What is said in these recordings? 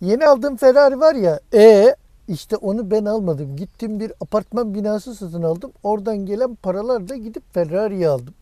Yeni aldığım Ferrari var ya. E işte onu ben almadım. Gittim bir apartman binası satın aldım. Oradan gelen paralarla gidip Ferrari'yi aldım.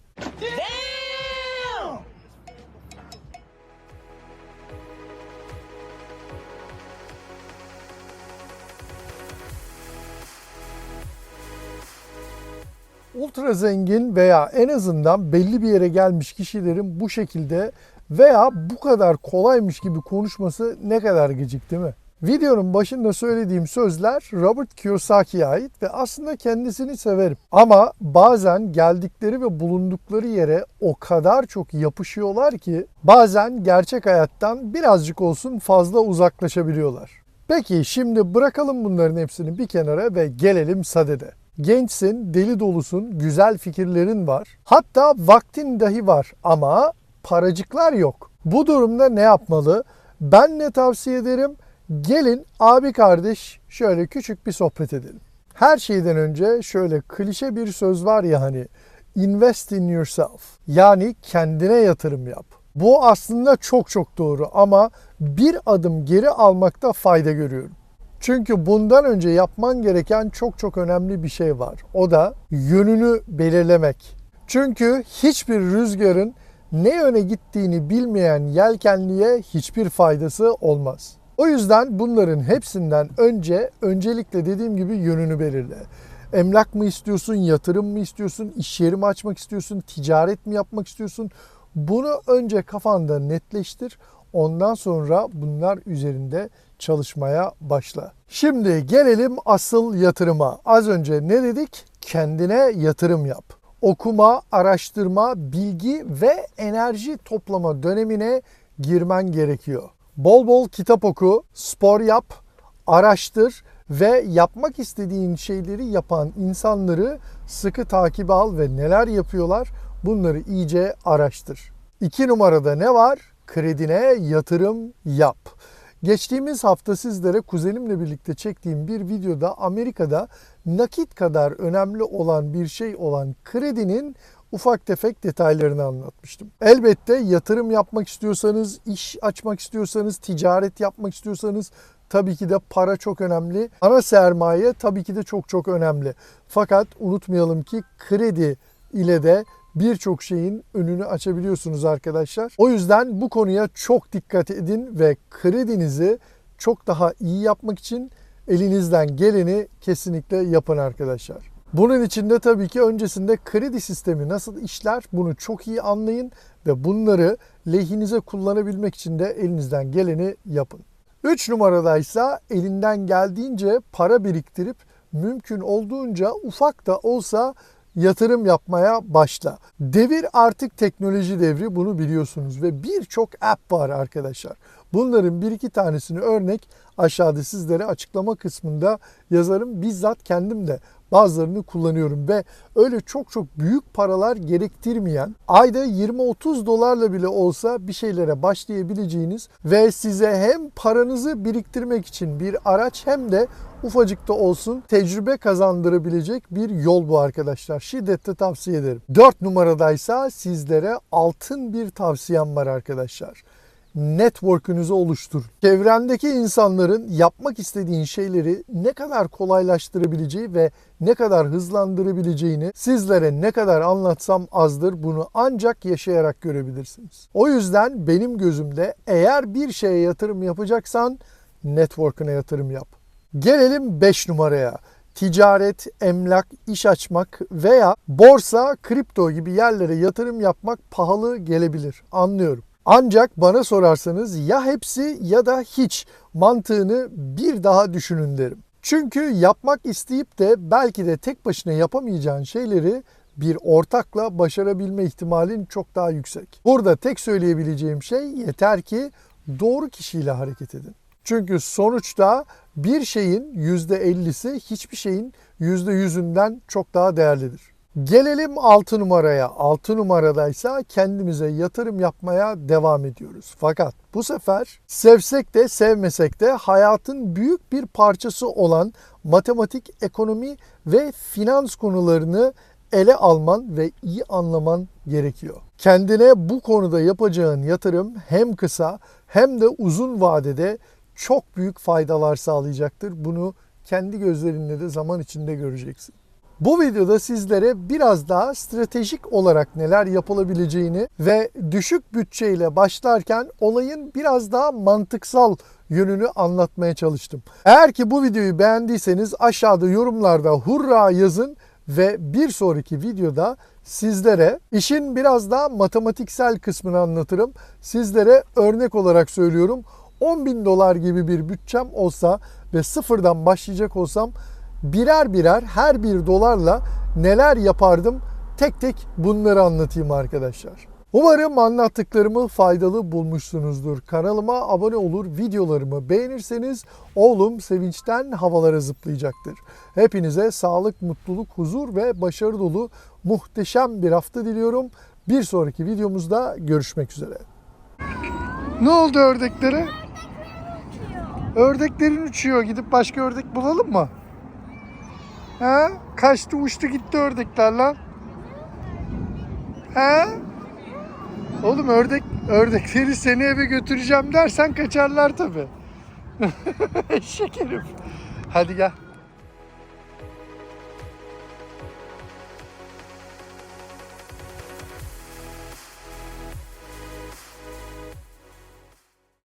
ultra zengin veya en azından belli bir yere gelmiş kişilerin bu şekilde veya bu kadar kolaymış gibi konuşması ne kadar gıcık değil mi? Videonun başında söylediğim sözler Robert Kiyosaki'ye ait ve aslında kendisini severim. Ama bazen geldikleri ve bulundukları yere o kadar çok yapışıyorlar ki bazen gerçek hayattan birazcık olsun fazla uzaklaşabiliyorlar. Peki şimdi bırakalım bunların hepsini bir kenara ve gelelim sadede. Gençsin, deli dolusun, güzel fikirlerin var. Hatta vaktin dahi var ama paracıklar yok. Bu durumda ne yapmalı? Ben ne tavsiye ederim? Gelin abi kardeş şöyle küçük bir sohbet edelim. Her şeyden önce şöyle klişe bir söz var ya hani invest in yourself. Yani kendine yatırım yap. Bu aslında çok çok doğru ama bir adım geri almakta fayda görüyorum. Çünkü bundan önce yapman gereken çok çok önemli bir şey var. O da yönünü belirlemek. Çünkü hiçbir rüzgarın ne yöne gittiğini bilmeyen yelkenliye hiçbir faydası olmaz. O yüzden bunların hepsinden önce öncelikle dediğim gibi yönünü belirle. Emlak mı istiyorsun, yatırım mı istiyorsun, iş yeri mi açmak istiyorsun, ticaret mi yapmak istiyorsun? Bunu önce kafanda netleştir. Ondan sonra bunlar üzerinde çalışmaya başla. Şimdi gelelim asıl yatırıma. Az önce ne dedik? Kendine yatırım yap. Okuma, araştırma, bilgi ve enerji toplama dönemine girmen gerekiyor. Bol bol kitap oku, spor yap, araştır ve yapmak istediğin şeyleri yapan insanları sıkı takip al ve neler yapıyorlar bunları iyice araştır. İki numarada ne var? Kredine yatırım yap. Geçtiğimiz hafta sizlere kuzenimle birlikte çektiğim bir videoda Amerika'da nakit kadar önemli olan bir şey olan kredinin ufak tefek detaylarını anlatmıştım. Elbette yatırım yapmak istiyorsanız, iş açmak istiyorsanız, ticaret yapmak istiyorsanız tabii ki de para çok önemli. Ana sermaye tabii ki de çok çok önemli. Fakat unutmayalım ki kredi ile de birçok şeyin önünü açabiliyorsunuz arkadaşlar. O yüzden bu konuya çok dikkat edin ve kredinizi çok daha iyi yapmak için elinizden geleni kesinlikle yapın arkadaşlar. Bunun için de tabii ki öncesinde kredi sistemi nasıl işler bunu çok iyi anlayın ve bunları lehinize kullanabilmek için de elinizden geleni yapın. 3 numaradaysa elinden geldiğince para biriktirip mümkün olduğunca ufak da olsa yatırım yapmaya başla. Devir artık teknoloji devri bunu biliyorsunuz ve birçok app var arkadaşlar. Bunların bir iki tanesini örnek aşağıda sizlere açıklama kısmında yazarım. Bizzat kendim de bazılarını kullanıyorum ve öyle çok çok büyük paralar gerektirmeyen ayda 20-30 dolarla bile olsa bir şeylere başlayabileceğiniz ve size hem paranızı biriktirmek için bir araç hem de ufacık da olsun tecrübe kazandırabilecek bir yol bu arkadaşlar. Şiddetle tavsiye ederim. 4 numaradaysa sizlere altın bir tavsiyem var arkadaşlar network'ünüzü oluştur. Çevrendeki insanların yapmak istediğin şeyleri ne kadar kolaylaştırabileceği ve ne kadar hızlandırabileceğini sizlere ne kadar anlatsam azdır bunu ancak yaşayarak görebilirsiniz. O yüzden benim gözümde eğer bir şeye yatırım yapacaksan network'üne yatırım yap. Gelelim 5 numaraya ticaret, emlak, iş açmak veya borsa, kripto gibi yerlere yatırım yapmak pahalı gelebilir. Anlıyorum. Ancak bana sorarsanız ya hepsi ya da hiç mantığını bir daha düşünün derim. Çünkü yapmak isteyip de belki de tek başına yapamayacağın şeyleri bir ortakla başarabilme ihtimalin çok daha yüksek. Burada tek söyleyebileceğim şey yeter ki doğru kişiyle hareket edin. Çünkü sonuçta bir şeyin %50'si hiçbir şeyin %100'ünden çok daha değerlidir. Gelelim 6 numaraya. 6 numaradaysa kendimize yatırım yapmaya devam ediyoruz. Fakat bu sefer sevsek de sevmesek de hayatın büyük bir parçası olan matematik, ekonomi ve finans konularını ele alman ve iyi anlaman gerekiyor. Kendine bu konuda yapacağın yatırım hem kısa hem de uzun vadede çok büyük faydalar sağlayacaktır. Bunu kendi gözlerinle de zaman içinde göreceksin. Bu videoda sizlere biraz daha stratejik olarak neler yapılabileceğini ve düşük bütçeyle başlarken olayın biraz daha mantıksal yönünü anlatmaya çalıştım. Eğer ki bu videoyu beğendiyseniz aşağıda yorumlarda hurra yazın ve bir sonraki videoda sizlere işin biraz daha matematiksel kısmını anlatırım. Sizlere örnek olarak söylüyorum 10 bin dolar gibi bir bütçem olsa ve sıfırdan başlayacak olsam birer birer her bir dolarla neler yapardım tek tek bunları anlatayım arkadaşlar. Umarım anlattıklarımı faydalı bulmuşsunuzdur. Kanalıma abone olur, videolarımı beğenirseniz oğlum sevinçten havalara zıplayacaktır. Hepinize sağlık, mutluluk, huzur ve başarı dolu muhteşem bir hafta diliyorum. Bir sonraki videomuzda görüşmek üzere. Ne oldu ördeklere? Ördeklerin uçuyor. Gidip başka ördek bulalım mı? He? Kaçtı uçtu gitti ördekler lan. He? Oğlum ördek ördekleri seni eve götüreceğim dersen kaçarlar tabi. Şekerim. Hadi gel.